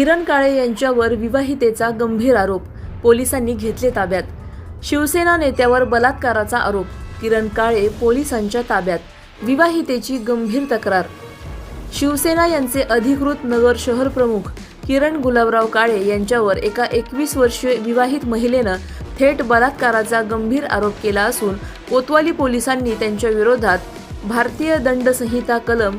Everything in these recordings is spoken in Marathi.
किरण काळे यांच्यावर विवाहितेचा गंभीर आरोप. पोलिसांनी घेतले ताब्यात. शिवसेना नेत्यावर बलात्काराचा आरोप. किरण काळे पोलिसांच्या ताब्यात. विवाहितेची गंभीर तक्रार. शिवसेना यांचे अधिकृत नगर शहर प्रमुख किरण गुलाबराव काळे यांच्यावर एका एकवीस वर्षीय विवाहित महिलेनं थेट बलात्काराचा गंभीर आरोप केला असून कोतवाली पोलिसांनी त्यांच्या विरोधात भारतीय दंड संहिता कलम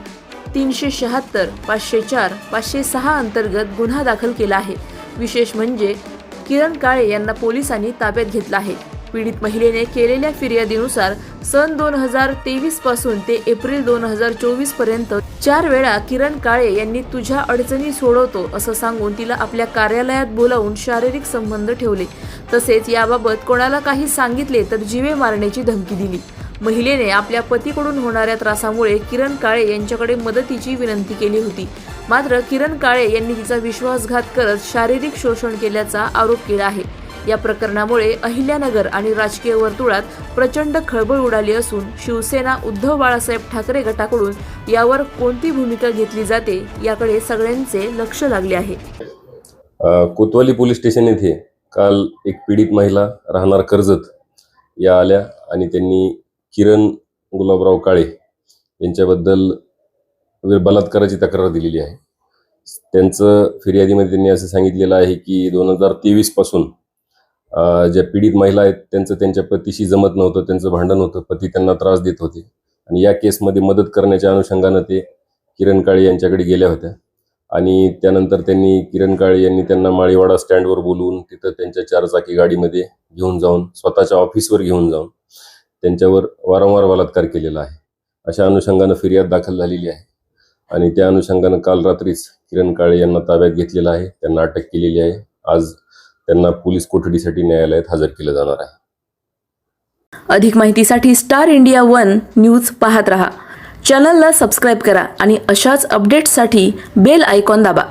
तीनशे शहात्तर पाचशे चार पाचशे सहा अंतर्गत गुन्हा दाखल केला आहे. विशेष म्हणजे किरण काळे यांना पोलिसांनी ताब्यात घेतलं आहे. पीडित महिलेने केलेल्या फिर्यादीनुसार सन दोन हजार तेवीसपासून ते एप्रिल दोन हजार चोवीसपर्यंत चार वेळा किरण काळे यांनी तुझ्या अडचणी सोडवतो असं सांगून तिला आपल्या कार्यालयात बोलावून शारीरिक संबंध ठेवले. तसेच याबाबत कोणाला काही सांगितले तर जीवे मारण्याची धमकी दिली. महिलेने आपल्या पतीकडून होणाऱ्या त्रासामुळे किरण काळे यांच्याकडे मदतीची विनंती केली होती. मात्र किरण काळे यांनी तिचा विश्वासघात करत शारीरिक शोषण केल्याचा आरोप केला आहे. या प्रकरणामुळे अहिल्यानगर आणि राजकीय वर्तुळात प्रचंड खळबळ उडाली असून शिवसेना उद्धव बाळासाहेब ठाकरे गटाकडून यावर कोणती भूमिका घेतली जाते याकडे सगळ्यांचे लक्ष लागले आहे. कोतवाली पोलीस स्टेशन येथे काल एक पीडित महिला राहणार कर्जत या आल्या आणि त्यांनी किरण गुलाबराव काळे यांच्याबद्दल बलात्काराची तक्रार दिलेली आहे. त्यांचं फिर्यादीमध्ये त्यांनी असं सांगितलेलं आहे की दोन हजार तेवीसपासून ज्या पीडित महिला आहेत त्यांचं त्यांच्या पतीशी जमत नव्हतं त्यांचं भांडण होतं पती त्यांना त्रास देत होते. आणि या केसमध्ये मदत करण्याच्या अनुषंगानं ते किरण काळे यांच्याकडे गेल्या होत्या. आणि त्यानंतर त्यांनी किरण काळे यांनी त्यांना माळीवाडा स्टँडवर बोलवून तिथं त्यांच्या चारचाकी गाडीमध्ये घेऊन जाऊन स्वतःच्या ऑफिसवर घेऊन जाऊन त्यांच्यावर वारंवार बलात्कार केलेला आहे. अशा अनुषंगानं फिर्याद दाखल झालेली आहे. आणि त्या अनुषंगानं काल रात्रीच किरण काळे यांना ताब्यात घेतलेलं आहे. त्यांना अटक केलेली आहे. आज त्यांना पोलीस कोठडीसाठी न्यायालयात हजर केलं जाणार आहे. अधिक माहितीसाठी स्टार इंडिया वन न्यूज पाहत रहा. चॅनलला सबस्क्राईब करा आणि अशाच अपडेट्ससाठी बेल आयकॉन दाबा.